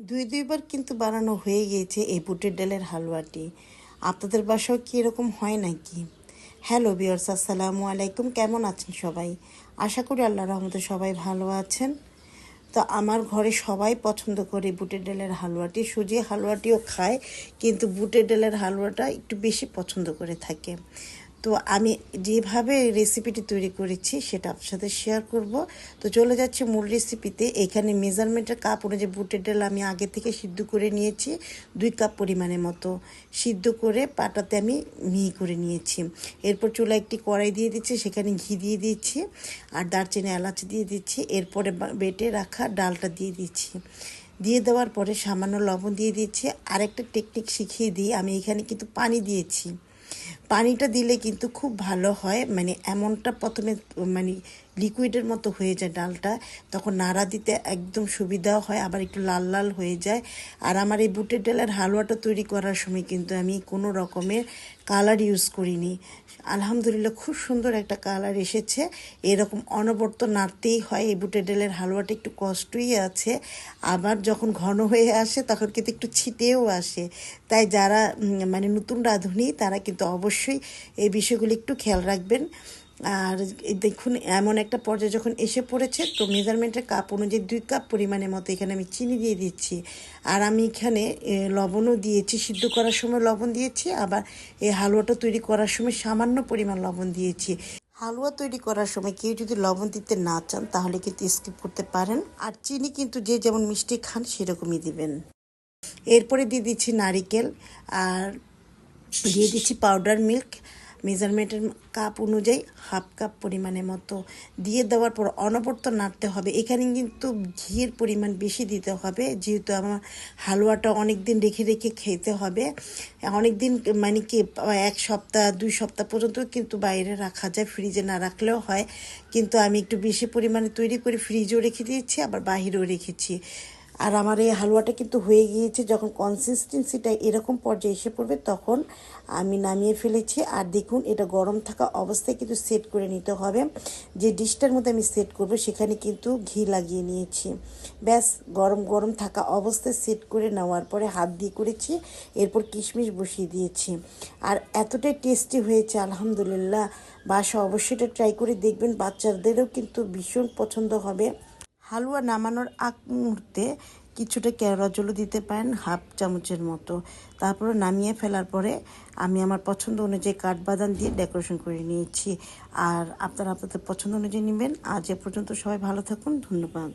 দুই, দুইবার কিন্তু বানানো হয়ে গিয়েছে এই বুটের ডালের হালুয়াটি। আপনাদের বাসাও কি এরকম হয় নাকি? হ্যালো বিয়ার্স আসসালামু আলাইকুম। কেমন আছেন সবাই? আশা করি আল্লাহ রহমতে সবাই ভালো আছেন। তো আমার ঘরে সবাই পছন্দ করে বুটের ডালের হালুয়াটি। সুজি হালুয়াটিও খায়, কিন্তু বুটের ডালের হালুয়াটা একটু বেশি পছন্দ করে থাকে। তো আমি যেভাবে রেসিপিটি তৈরি করেছি সেটা আপনার সাথে শেয়ার করব। তো চলে যাচ্ছে মূল রেসিপিতে এখানে মেজারমেন্টের কাপ অনুযায়ী বুটের ডাল আমি আগে থেকে সিদ্ধ করে নিয়েছি। দুই কাপ পরিমাণের মতো সিদ্ধ করে পাটাতে আমি মিহি করে নিয়েছি। এরপর চুলা একটি কড়াই দিয়ে দিচ্ছি, সেখানে ঘি দিয়ে দিচ্ছি আর দারচিনি এলাচ দিয়ে দিচ্ছি। এরপরে বেটে রাখা ডালটা দিয়ে দিচ্ছি। দিয়ে দেওয়ার পরে সামান্য লবণ দিয়ে দিচ্ছি। আরেকটা টেকনিক শিখিয়ে দিই। আমি এখানে কিন্তু পানি দিয়েছি। পানিটা দিলে কিন্তু খুব ভালো হয়। মানে এমনটা প্রথমে মানে লিকুইডের মতো হয়ে যায় ডালটা। তখন নাড়া দিতে একদম সুবিধাও হয়, আবার একটু লাল লাল হয়ে যায়। আর আমার এই বুটের ডালের হালুয়াটা তৈরি করার সময় কিন্তু আমি কোনো রকমের কালার ইউজ করিনি। আলহামদুলিল্লাহ খুব সুন্দর একটা কালার এসেছে। এরকম অনবর্ত নাড়তেই হয়। এই বুটের ডালের হালুয়াটা একটু কষ্টই আছে। আবার যখন ঘন হয়ে আসে, তখন কিন্তু একটু ছিটেও আসে। তাই যারা মানে নতুন রাঁধুনি, তারা কিন্তু অবশ্যই এই বিষয়গুলি একটু খেয়াল রাখবেন। আর দেখুন, এমন একটা পর্যায়ে যখন এসে পড়েছে, তো মেজারমেন্টের কাপ অনুযায়ী দুই কাপ পরিমাণের মতো এখানে আমি চিনি দিয়ে দিচ্ছি। আর আমি এখানে লবণও দিয়েছি, সিদ্ধ করার সময় লবণ দিয়েছি, আবার এই হালুয়াটা তৈরি করার সময় সামান্য পরিমাণ লবণ দিয়েছি। হালুয়া তৈরি করার সময় কেউ যদি লবণ দিতে না চান, তাহলে কিন্তু স্কিপ করতে পারেন। আর চিনি কিন্তু যে যেমন মিষ্টি খান, সেরকমই দিবেন। এরপরে দিয়ে দিচ্ছি নারিকেল। আর দিয়ে দিচ্ছি পাউডার মিল্ক মেজারমেন্টের কাপ অনুযায়ী হাফ কাপ পরিমাণের মতো। দিয়ে দেওয়ার পর অনবর্ত নাড়তে হবে। এখানে কিন্তু ঘিয়ের পরিমাণ বেশি দিতে হবে, যেহেতু আমার হালুয়াটা অনেক দিন রেখে রেখে খেতে হবে। অনেক দিন মানে কি, এক সপ্তাহ, দুই সপ্তাহ পর্যন্ত কিন্তু বাইরে রাখা যায় ফ্রিজে না রাখলেও হয়। কিন্তু আমি একটু বেশি পরিমাণে তৈরি করে ফ্রিজেও রেখে দিয়েছি, আবার বাহিরেও রেখেছি। আর আমার এই হালুয়াটা কিন্তু হয়ে গিয়েছে, যখন কনসিস্টেন্সিটা এরকম পর্যায়ে এসে পড়বে, তখন আমি নামিয়ে ফেলেছি। আর দেখুন, এটা গরম থাকা অবস্থায় কিন্তু সেট করে নিতে হবে। যে ডিশটার মধ্যে আমি সেট করব, সেখানে কিন্তু ঘি লাগিয়ে নিয়েছি। ব্যাস, গরম গরম থাকা অবস্থায় সেট করে নেওয়ার পরে হাত দিয়ে করেছি, এরপর কিশমিশ বসিয়ে দিয়েছি। আর এতটাই টেস্টি হয়েছে, আলহামদুলিল্লাহ। বাসা অবশ্যই এটা ট্রাই করে দেখবেন, বাচ্চাদেরও কিন্তু ভীষণ পছন্দ হবে। হালুয়া নামানোর আগ মুহূর্তে কিছুটা কেওড়া জলও দিতে পারেন, হাফ চামচের মতো। তারপরে নামিয়ে ফেলার পরে আমি আমার পছন্দ অনুযায়ী কাঠবাদাম দিয়ে ডেকোরেশন করে নিয়েছি। আর আপনারা আপনাদের পছন্দ অনুযায়ী নেবেন। আজ এ পর্যন্ত সবাই ভালো থাকুন। ধন্যবাদ।